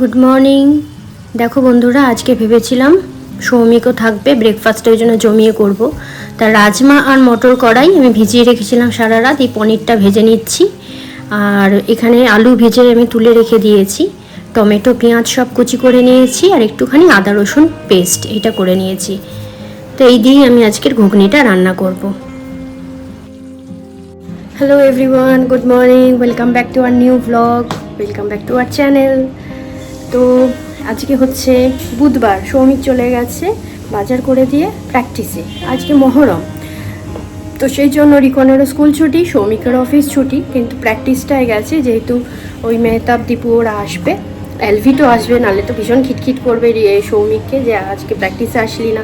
Good morning দেখো বন্ধুরা, আজকে ভেবেছিলাম সৌমিকও থাকবে ব্রেকফাস্টের জন্য জমিয়ে করব। তা রাজমা আর মটর কড়াই আমি ভিজিয়ে রেখেছিলাম সারা রাত, এই পনিরটা ভেজে নিচ্ছি। আর এখানে আলু ভেজে আমি তুলে রেখে দিয়েছি। টমেটো, পেঁয়াজ সব কুচি করে নিয়েছি আর একটুখানি আদা, রসুন পেস্ট এটা করে নিয়েছি। তো এই দিয়েই আমি আজকের ঘুগনিটা রান্না করব। Hello everyone good morning welcome back to our new blog welcome back to our channel তো আজকে হচ্ছে বুধবার, সৌমিক চলে গেছে বাজার করে দিয়ে প্র্যাকটিসে আজকে মহরম। তো সেই জন্য রিকনেরও স্কুল ছুটি, সৌমিকের অফিস ছুটি, কিন্তু প্র্যাকটিসটায় গেছে, যেহেতু ওই মেহতাব দীপু ওরা আসবে। এলভি তো আসবে, নাহলে তো ভীষণ খিটখিট করবে রে- সৌমিককে যে আজকে প্র্যাকটিসে আসলি না।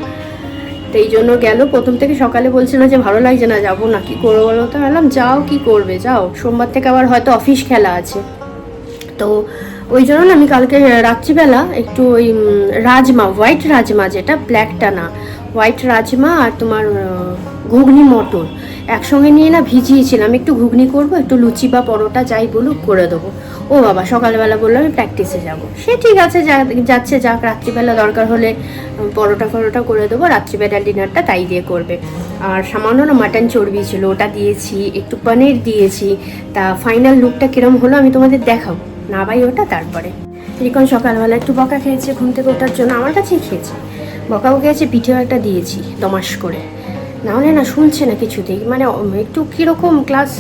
তো এই জন্য গেল, প্রথম থেকে সকালে বলছিল যে ভালো লাগছে না, যাব না, কি করব বলো তো? বললাম, যাও কি করবে, যাও। সোমবার থেকে আবার হয়তো অফিস খেলা আছে। তো ওই জন্য আমি কালকে রাত্রিবেলা একটু ওই রাজমা, হোয়াইট রাজমা যেটা, ব্ল্যাকটা না, হোয়াইট রাজমা আর তোমার ঘুগনি মটর একসঙ্গে নিয়ে না ভিজিয়েছিলাম। একটু ঘুগনি করব, একটু লুচি বা পরোটা যাই বলুক করে দেবো। ও বাবা, সকালবেলা বলল আমি প্র্যাকটিসে যাব। সে ঠিক আছে, যা- যাচ্ছে, যাক, রাত্রিবেলা দরকার হলে পরোটা ফরোটা করে দেবো, রাত্রিবেলা ডিনারটা তাই দিয়ে করবে। আর সামান্য না মাটন চর্বি ছিল, ওটা দিয়েছি, একটু পনির দিয়েছি, তা ফাইনাল লুকটা কিরম হলো আমি তোমাদের দেখাবো। না ভাই, ওটা তারপরে। রিকন সকালবেলা একটু বকা খেয়েছে, ঘুম থেকে ওঠার জন্য। আমার কাছেই খেয়েছে। বকাও খেয়েছে, পিঠেও একটা দিয়েছি, দমাস করে। না নাহলে না শুনছে না কিছুতেই। মানে একটু কীরকম ক্লাস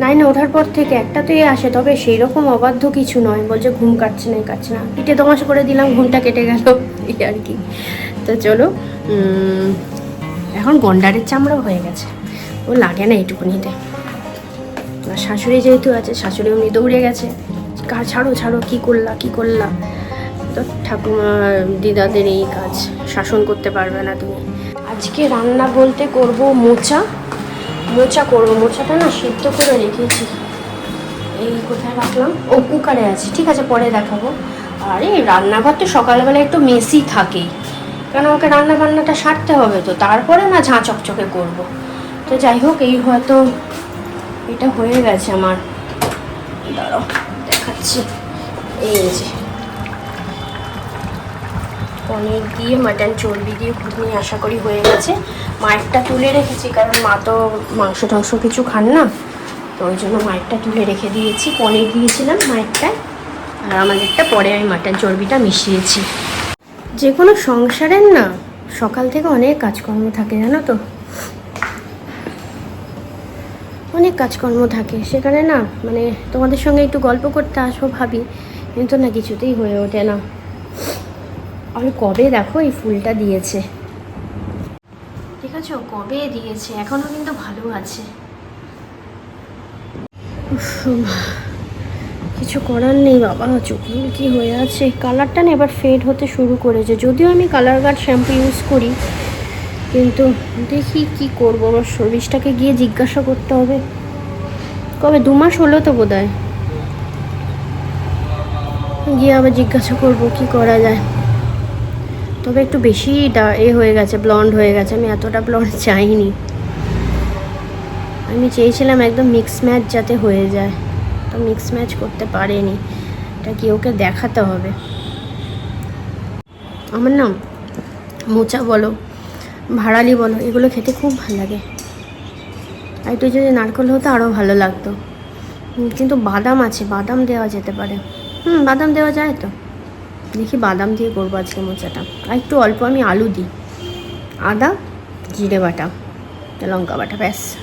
নাইনে ওঠার পর থেকে একটা তো এ আসে, তবে সেই রকম অবাধ্য কিছু নয়। বলছে, ঘুম কাটছে না কাটছে না। পিঠে দমাস করে দিলাম, ঘুমটা কেটে গেল এই আর কি। তো চলো এখন গন্ডারের চামড়াও হয়ে গেছে। ও লাগে না এইটুকুনিতে। শাশুড়ি যেহেতু আছে শাশুড়ি উনি দৌড়ে গেছে। ছাড়ো ছাড়ো, কি করলা কি করলা? তো ঠাকুমা, দিদাদের এই কাজ, শাসন করতে পারবে না তুমি। আজকে রান্না বলতে করব মোচা। মোচা করব, মোচাটা না সিদ্ধ করে রেখেছি। এই কোথায় রাখলাম? ও, কুকারে আছে। ঠিক আছে, পরে দেখাবো। আর, রান্নাঘর তো সকালবেলা একটু মেসি থাকেই কারণ আমাকে রান্না বান্নাটা সারতে হবে তো? তারপরে না ঝাঁ চকচকে করব। তো যাই হোক, এই হয়তো এটা হয়ে গেছে আমার। দাঁড়াও। দেখাচ্ছি এই যে। পনির দিয়ে মাটন চর্বি দিয়ে ঘুগনি আশা করি হয়ে গেছে। মায়েরটা তুলে রেখেছি, কারণ মা তো মাংস টাংস কিছু খান না। তো ওই জন্য মায়েরটা তুলে রেখে দিয়েছি। পনির দিয়েছিলাম মায়েরটায়। আর আমাদেরটা পরে আমি মাটন চর্বিটা মিশিয়েছি। যে কোনো সংসারের না, সকাল থেকে অনেক কাজকর্ম থাকে, জানো তো? অনেক কাজকর্ম থাকে। সেখানে না মানে তোমাদের সঙ্গে একটু গল্প করতে আসব ভাবি। কিন্তু না কিছুতেই হয়ে ওঠে না। আর কবে দেখো এই ফুলটা দিয়েছে? ঠিক আছে কবে দিয়েছে? এখনও কিন্তু ভালো আছে। কিছু করার নেই বাবা চোখগুলো কি হয়ে আছে। কালারটা না এবার ফেড হতে শুরু করেছে। যদিও আমি কালার গার্ড শ্যাম্পু ইউজ করি কিন্তু দেখি কি করব আমার সর্ভিসটাকে গিয়ে জিজ্ঞাসা করতে হবে। কবে? দু মাস হলো তো বোধ হয় গিয়ে আবার জিজ্ঞাসা করব কি করা যায়। তবে একটু বেশি এ হয়ে গেছে ব্লন্ড হয়ে গেছে। আমি এতটা ব্লন্ড চাইনি। আমি চেয়েছিলাম একদম মিক্স ম্যাচ যাতে হয়ে যায়। তো মিক্স ম্যাচ করতে পারেনি। এটা কি ওকে দেখাতে হবে? আমার নাম মোচা বলো। ভাড়ালি বলো, এগুলো খেতে খুব ভালো লাগে। আর একটু যদি নারকেল হতো আরও ভালো লাগতো। কিন্তু বাদাম আছে, বাদাম দেওয়া যেতে পারে। হুম, বাদাম দেওয়া যায় তো। দেখি বাদাম দিয়ে করব আজকে মোচাটা। আর একটু অল্প আমি আলু দিই। আদা, জিরে বাটা লঙ্কা বাটা, ব্যাস।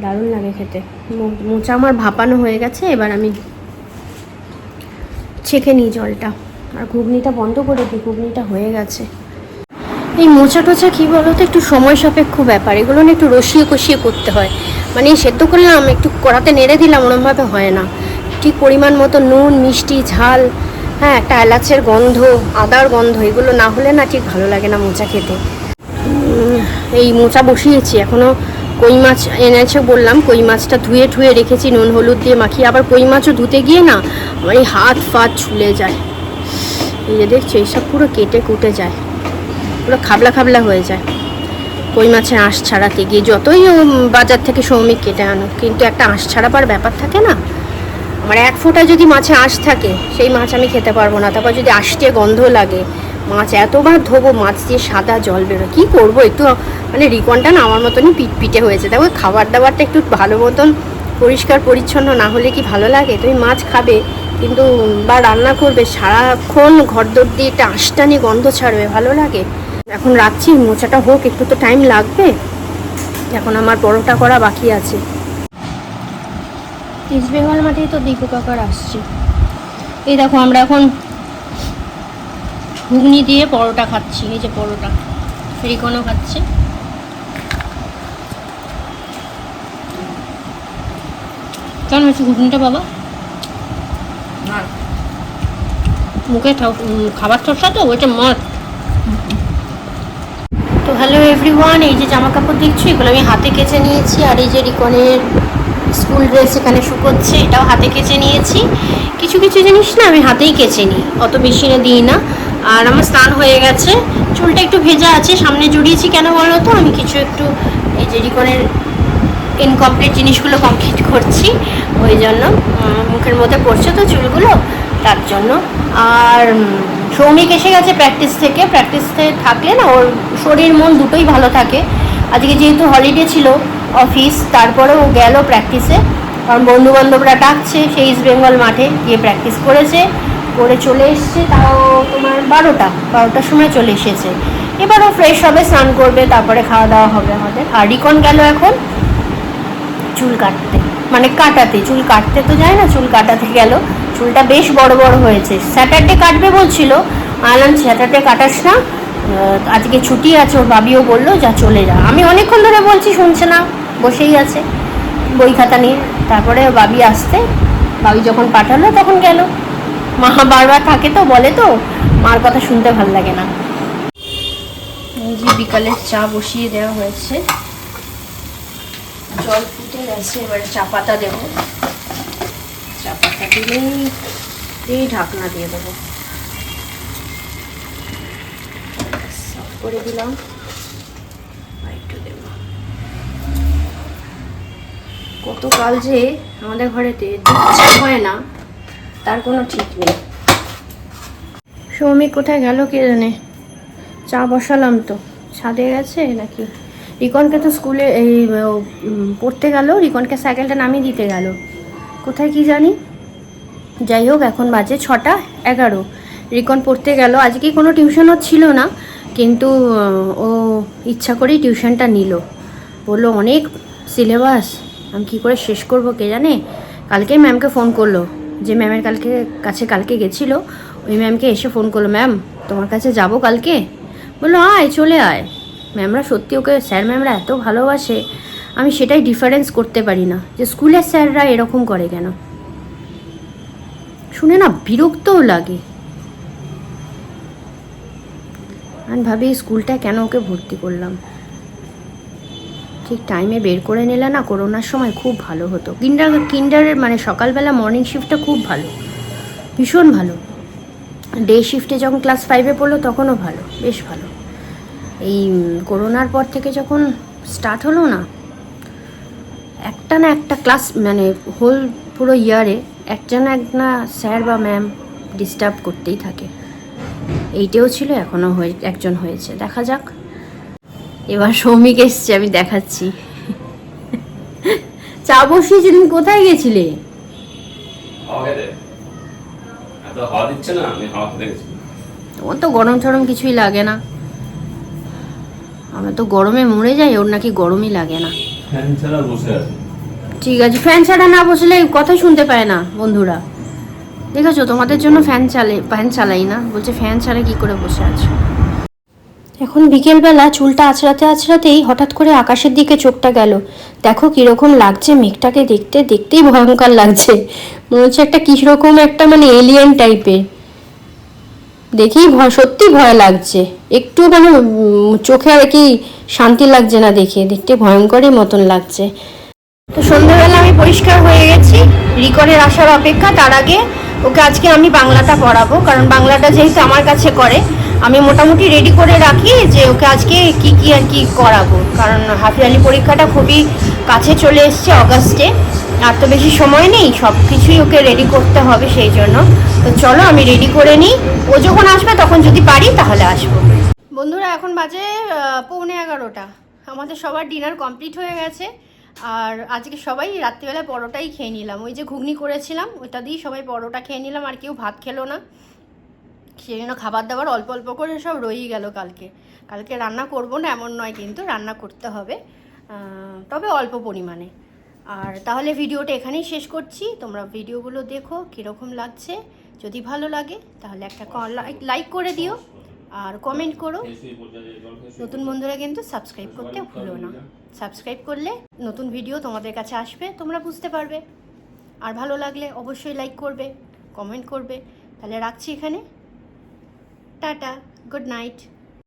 দারুণ লাগে খেতে। মোচা আমার ভাপানো হয়ে গেছে, এবার আমি ছেঁকে নিই জলটা। আর ঘুগনিটা বন্ধ করে দিই, ঘুগনিটা হয়ে গেছে। এই মোচা টোচা কী বলো তো একটু সময় সাপেক্ষ ব্যাপার। এগুলো না একটু রসিয়ে কষিয়ে করতে হয়। মানে সেদ্ধ করলাম একটু কড়াতে নেড়ে দিলাম, ওরমভাবে হয় না। ঠিক পরিমাণ মতো নুন, মিষ্টি, ঝাল হ্যাঁ একটা এলাচের গন্ধ, আদার গন্ধ, এগুলো না হলে না ঠিক ভালো লাগে না মোচা খেতে। এই মোচা বসিয়েছি। এখনও কই মাছ এনেছে বললাম, কই মাছটা ধুয়ে ঠুয়ে রেখেছি, নুন, হলুদ দিয়ে মাখিয়ে। আবার কই মাছও ধুতে গিয়ে না, আমার এই হাত ফাত ছুলে যায়। এই যে দেখছ, এইসব পুরো কেটে কুটে যায়। পুরো খাবলা খাবলা হয়ে যায়। কই মাছের আঁশ ছাড়াতে গিয়ে যতই বাজার থেকে সৌমিক কেটে আনো কিন্তু একটা আঁশ ছাড়াবার ব্যাপার থাকে না? আমার এক ফোঁটা যদি মাছে আঁশ থাকে, সেই মাছ আমি খেতে পারব না। তারপর যদি আষ্টে গন্ধ লাগে, মাছ এতবার ধোবো, মাছ দিয়ে সাদা জল বেরো কী করব? একটু মানে রিকনটা না আমার মতনই পিট পিটে হয়েছে দেখো খাবার দাবারটা একটু ভালো মতন পরিষ্কার, পরিচ্ছন্ন না হলে কি ভালো লাগে? তুমি মাছ খাবে, কিন্তু বা রান্না করবে, সারাক্ষণ ঘরদোর দিয়ে একটা আষ্টানি গন্ধ ছাড়বে, ভালো লাগে? এখন রাখছি মোচাটা হোক একটু তো টাইম লাগবে। এখন আমার পরোটা করা বাকি আছে। ইস্ট বেঙ্গল মাঠেই তো দীপু কাকার আসছে। এই দেখো আমরা এখন ঘুগনি দিয়ে পরোটা খাচ্ছি এই যে পরোটা। রিকনও খাচ্ছে। কেমন হয়েছে ঘুগনিটা বাবা? মুখে খাবার চর্চা তো? ওইটা মত হ্যালো এভরিওয়ান এই যে জামা কাপড় দেখছ, এগুলো আমি হাতে কেচে নিয়েছি, আর এই যে রিকনের স্কুল ড্রেস এখানে শুকোচ্ছে এটাও হাতে কেচে নিয়েছি। কিছু কিছু জিনিস না আমি হাতেই কেচে নিই, অত মেশিনে দিই না। আর আমার স্নান হয়ে গেছে, চুলটা একটু ভেজা আছে, সামনে জড়িয়েছি কেন বলো তো? আমি কিছু একটু এই যে রিকনের ইনকমপ্লিট জিনিসগুলো কমপ্লিট করছি, ওই জন্য মুখের মধ্যে পড়ছে তো চুলগুলো, তার জন্য। আর সৌমিক এসে গেছে প্র্যাকটিস থেকে। প্র্যাকটিসে থাকলে না ওর শরীর, মন দুটোই ভালো থাকে। আজকে যেহেতু হলিডে ছিল অফিস তারপরে ও গেল প্র্যাকটিসে কারণ বন্ধু বান্ধবরা ডাকছে সেই ইস্ট বেঙ্গল মাঠে গিয়ে প্র্যাকটিস করেছে। করে চলে এসছে, তাও তোমার বারোটা, বারোটার সময় চলে এসেছে। এবারও ফ্রেশ হবে, স্নান করবে, তারপরে খাওয়া দাওয়া হবে আমাদের। আর রিকন গেল এখন চুল কাটতে। মানে কাটাতে, চুল কাটতে তো যায় না, চুল কাটাতে গেল। চুলটা বেশ বড় বড় হয়েছে। স্যাটারডে কাটবে বলছিল। আলাম স্যাটারডে কাটাস না। আজকে ছুটি আছে, ওর বাবিও বলল, যা চলে যা। আমি অনেকক্ষণ ধরে বলছি, শুনছে না। বসেই আছে, বই খাতা নিয়ে। তারপরে বাবি আসতে বাবি যখন পাঠালো, তখন গেল। মা বারবার থাকে তো, বলে তো, মার কথা শুনতে ভালো লাগে না। এই যে বিকালে চা বসিয়ে দেওয়া হয়েছে। জল ফুটে গেছে, এবারে চা পাতা দেবো। পাতা দিলেই এই ঢাকনা দিয়ে দেবো। করে দিলাম। আর একটু দেবো। কত কাল যে আমাদের ঘরেতে হয় না, তার কোনো ঠিক নেই। সৌমিক কোথায় গেল কে জানে? চা বসালাম তো। ছাদে গেছে নাকি? রিকনকে তো স্কুলে এই পড়তে গেল। রিকনকে সাইকেলটা নামিয়ে দিতে গেল। কোথায় কি জানি? যাই হোক, এখন বাজে ছটা এগারো। রিকন পড়তে গেল। আজকে কোনো টিউশনও ছিল না, কিন্তু ও ইচ্ছা করেই টিউশনটা নিল। বলল, অনেক সিলেবাস, আমি কী করে শেষ করব কে জানে? কালকেই ম্যামকে ফোন করল। যে ম্যামের কালকে, কাছে কালকে গেছিল, ওই ম্যামকে এসে ফোন করল, ম্যাম, তোমার কাছে যাব কালকে? বলল, আয়, চলে আয়। ম্যামরা সত্যি ওকে, স্যার ম্যামরা এত ভালোবাসে, আমি সেটাই ডিফারেন্স করতে পারি না। যে স্কুলের স্যাররা এরকম করে কেন? শুনে না বিরক্তও লাগে। আমি ভাবি স্কুলটা কেন ওকে ভর্তি করলাম? ঠিক টাইমে বের করে নিলে না করোনার সময় খুব ভালো হতো। কিন্ডার, কিন্ডারের মানে সকালবেলা মর্নিং শিফটটা খুব ভালো। ভীষণ ভালো। ডে শিফটে যখন ক্লাস ফাইভে পড়ল তখনও ভালো, বেশ ভালো। এই করোনার পর থেকে যখন স্টার্ট হলো না, একটা না একটা ক্লাস মানে হোল পুরো ইয়ারে একটা না স্যার বা ম্যাম ডিস্টার্ব করতেই থাকে। এইটাও ছিল এখনও হয়ে একজন হয়েছে। দেখা যাক। এবার সৌমিক এসছে আমি দেখাচ্ছি। চা বসিয়েছি তুমি কোথায় গেছিলে? তোমার তো গরম টরম কিছুই লাগে না। আমরা তো গরমে মরে যাই ওর নাকি গরমই লাগে না। ফ্যান ছাড়া বসে আছে। ঠিক আছে। ফ্যান ছাড়া না বসলে কথা শুনতে পায় না বন্ধুরা। দেখেছ? তোমাদের জন্য ফ্যান চালে ফ্যান চালাই না। বলছে ফ্যান ছাড়া কি করে বসে আছো? এখন বিকেলবেলা চুলটা আছড়াতে আছড়াতেই হঠাৎ করে আকাশের দিকে চোখটা গেল। দেখো কীরকম লাগছে মেঘটাকে দেখতে। দেখতেই ভয়ঙ্কর লাগছে। মনে হচ্ছে একটা কীরকম একটা মানে এলিয়েন টাইপের দেখেই ভয় সত্যি ভয় লাগছে। একটু মানে চোখে আর কি শান্তি লাগছে না দেখে। দেখতে ভয়ঙ্করই মতন লাগছে। তো সন্ধ্যাবেলা আমি পরিষ্কার হয়ে গেছি। রিকনের আসার অপেক্ষা, তার আগে ওকে আজকে আমি বাংলাটা পড়াবো, কারণ বাংলাটা যেহেতু আমার কাছে করে, আমি মোটামুটি রেডি করে রাখি যে ওকে আজকে কি কি আর কি করাবো। কারণ হাফ ইয়ারলি পরীক্ষাটা খুবই কাছে চলে এসছে অগাস্টে, আর তো বেশি সময় নেই, সব কিছুই ওকে রেডি করতে হবে সেই জন্য। তো চলো আমি রেডি করে নিই। ও যখন আসবে, তখন যদি পারি, তাহলে আসব। বন্ধুরা, এখন বাজে পৌনে এগারোটা। আমাদের সবার ডিনার কমপ্লিট হয়ে গেছে। আর আজকে সবাই রাত্রিবেলায় পরোটাই খেয়ে নিলাম। ওই যে ঘুগনি করেছিলাম, ওইটা দিয়েই সবাই পরোটা খেয়ে নিলাম, আর কেউ ভাত খেলো না। সেই জন্য খাবার দাবার অল্প অল্প করে সব রয়েই গেল কালকে। কালকে রান্না করব না, এমন নয় কিন্তু রান্না করতে হবে। তবে অল্প পরিমাণে। আর তাহলে ভিডিওটা এখানেই শেষ করছি। তোমরা ভিডিওগুলো দেখো, কীরকম লাগছে। যদি ভালো লাগে, তাহলে একটা লাইক করে দিও। আর কমেন্ট করো। নতুন বন্ধুরা কিন্তু সাবস্ক্রাইব করতে ভুলো না। সাবস্ক্রাইব করলে নতুন ভিডিও তোমাদের কাছে আসবে তোমরা বুঝতে পারবে। আর ভালো লাগলে অবশ্যই লাইক করবে কমেন্ট করবে। তাহলে রাখছি এখানে। Tata good night